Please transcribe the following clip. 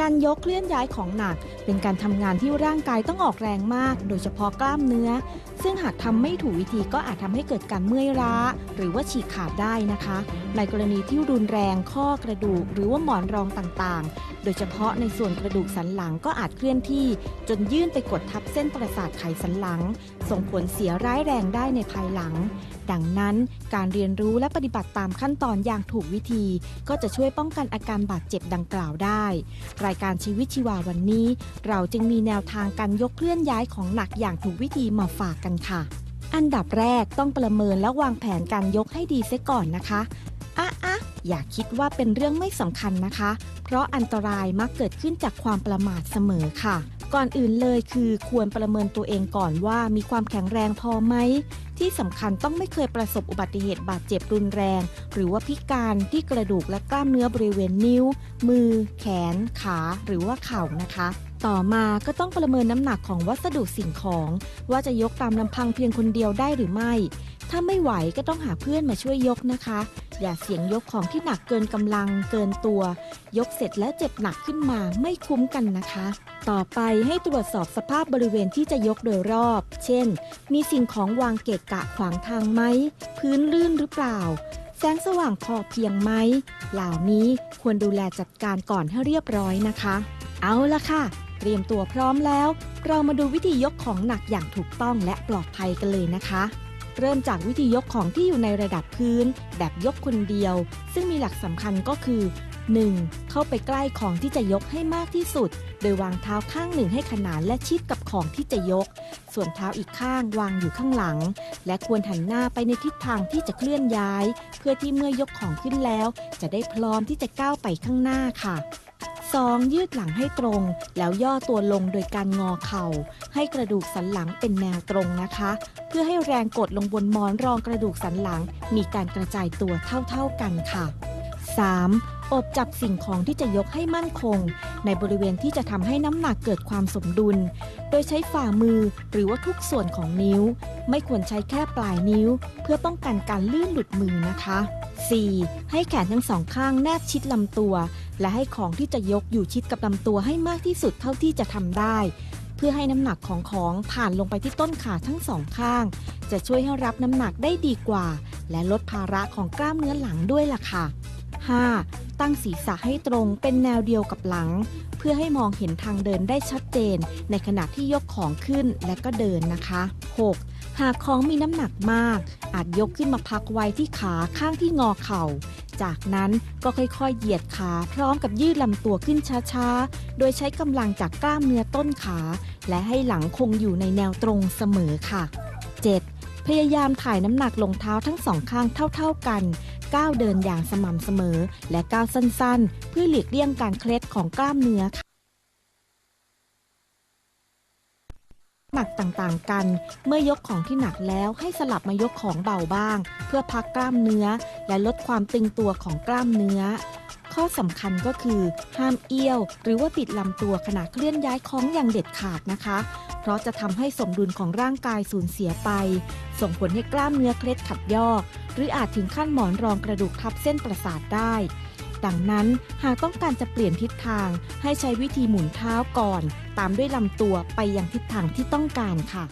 การยกเคลื่อนย้ายของหนัก เป็นการทำงานที่ร่างกายต้องออกแรงมาก โดยเฉพาะกล้ามเนื้อ ซึ่งหากทำไม่ถูกวิธีก็อาจทำให้เกิดการเมื่อยล้า หรือว่าฉีกขาดได้นะคะ ในกรณีที่รุนแรงข้อกระดูก หรือว่าหมอนรองต่างๆ โดยเฉพาะในส่วนกระดูกสันหลังก็อาจเคลื่อนที่ จนยื่นไปกดทับเส้นประสาทไขสันหลัง ส่งผลเสียร้ายแรงได้ในภายหลัง ดังนั้นการเรียนรู้และปฏิบัติตามขั้นตอนอย่างถูกวิธี ก็จะช่วยป้องกันอาการบาดเจ็บดังกล่าวได้ รายการชีวิตชีวาวันนี้ เราจึงมีแนวทางการยกเคลื่อนย้ายของหนักอย่างถูกวิธีมาฝากกันค่ะ อันดับแรกต้องประเมินและวางแผนการยกให้ดีเสียก่อนนะคะอะอะอย่าคิดว่าเป็นเรื่องไม่สำคัญนะคะ เพราะอันตรายมักเกิดขึ้นจากความประมาทเสมอค่ะ ก่อนอื่นเลยคือควรประเมินตัวเองก่อนว่ามีความแข็งแรงพอไหม ที่สำคัญต้องไม่เคยประสบอุบัติเหตุบาดเจ็บรุนแรง หรือว่าพิการที่กระดูกและกล้ามเนื้อบริเวณนิ้ว มือ แขน ขา หรือว่าเข่านะคะ ต่อมาก็ต้องประเมินน้ำหนักของวัสดุสิ่งของ ว่าจะยกตามลำพังเพียงคนเดียวได้หรือไม่ ถ้าไม่ไหวก็ต้องหาเพื่อนมาช่วยยกนะคะ อย่าเสี่ยงยกของที่หนักเกินกำลังเกินตัว ยกเสร็จแล้วเจ็บหนักขึ้นมาไม่คุ้มกันนะคะ ต่อไปให้ตรวจสอบสภาพบริเวณที่จะยกโดยรอบ เช่น มีสิ่งของวางเกะกะขวางทางไหม พื้นลื่นหรือเปล่าแสงสว่างพอเพียงไหม เหล่านี้ควรดูแลจัดการก่อนให้เรียบร้อยนะคะ เอาละค่ะ เตรียมตัวพร้อมแล้ว เรามาดูวิธียกของหนักอย่างถูกต้องและปลอดภัยกันเลยนะคะ เริ่มจากวิธียกของที่อยู่ในระดับพื้น แบบยกคนเดียว ซึ่งมีหลักสำคัญก็คือ 1. เข้าไปใกล้ของที่จะยกให้มากที่สุด โดยวางเท้าข้างหนึ่งให้ขนานและชิดกับของที่จะยก ส่วนเท้าอีกข้างวางอยู่ข้างหลัง และควรหันหน้าไปในทิศทางที่จะเคลื่อนย้าย เพื่อที่เมื่อยกของขึ้นแล้ว จะได้พร้อมที่จะก้าวไปข้างหน้าค่ะ 2. ยืดหลังให้ตรง แล้วย่อตัวลงโดยการงอเข่า ให้กระดูกสันหลังเป็นแนวตรงนะคะ เพื่อให้แรงกดลงบนหมอนรองกระดูกสันหลัง มีการกระจายตัวเท่าๆกันค่ะ 3. อบจับสิ่งของที่จะยกให้มั่นคง ในบริเวณที่จะทำให้น้ำหนักเกิดความสมดุล โดยใช้ฝ่ามือหรือว่าทุกส่วนของนิ้ว ไม่ควรใช้แค่ปลายนิ้ว เพื่อป้องกันการลื่นหลุดมือนะคะ 4. ให้แขนทั้งสองข้างแนบชิดลำตัว และให้ของที่จะยกอยู่ชิดกับลำตัวให้มากที่สุดเท่าที่จะทำได้ เพื่อให้น้ำหนักของของผ่านลงไปที่ต้นขาทั้งสองข้าง จะช่วยให้รับน้ำหนักได้ดีกว่า และลดภาระของกล้ามเนื้อหลังด้วยล่ะค่ะ 5. ตั้งศีรษะให้ตรงเป็นแนวเดียวกับหลัง เพื่อให้มองเห็นทางเดินได้ชัดเจน ในขณะที่ยกของขึ้นและก็เดินนะคะ 6. หากของมีน้ำหนักมาก อาจยกขึ้นมาพักไว้ที่ขาข้างที่งอเข่า จากนั้นก็ค่อยๆ เหยียดขาพร้อมกับยืดลำตัวขึ้นช้าๆ โดยใช้กำลังจากกล้ามเนื้อต้นขา และให้หลังคงอยู่ในแนวตรงเสมอค่ะ 7. พยายามถ่ายน้ำหนักลงเท้าทั้งสองข้างเท่าๆกันก้าวเดินอย่างสม่ำเสมอ และก้าวสั้นๆ เพื่อหลีกเลี่ยงการเคล็ดของกล้ามเนื้อค่ะ หนักต่างๆกัน เมื่อยกของที่หนักแล้วให้สลับมายกของเบาบ้าง เพื่อพักกล้ามเนื้อ และลดความตึงตัวของกล้ามเนื้อ ข้อสำคัญก็คือ ห้ามเอี้ยว หรือว่าปิดลำตัวขณะเคลื่อนย้ายของอย่างเด็ดขาดนะคะ เพราะจะทำให้สมดุลของร่างกายสูญเสียไป ส่งผลให้กล้ามเนื้อเคล็ดขัดยอก หรืออาจถึงขั้นหมอนรองกระดูกทับเส้นประสาทได้ ดังนั้นหากต้องการจะเปลี่ยนทิศทางให้ใช้วิธีหมุนเท้าก่อน ตามด้วยลำตัวไปยังทิศทางที่ต้องการค่ะ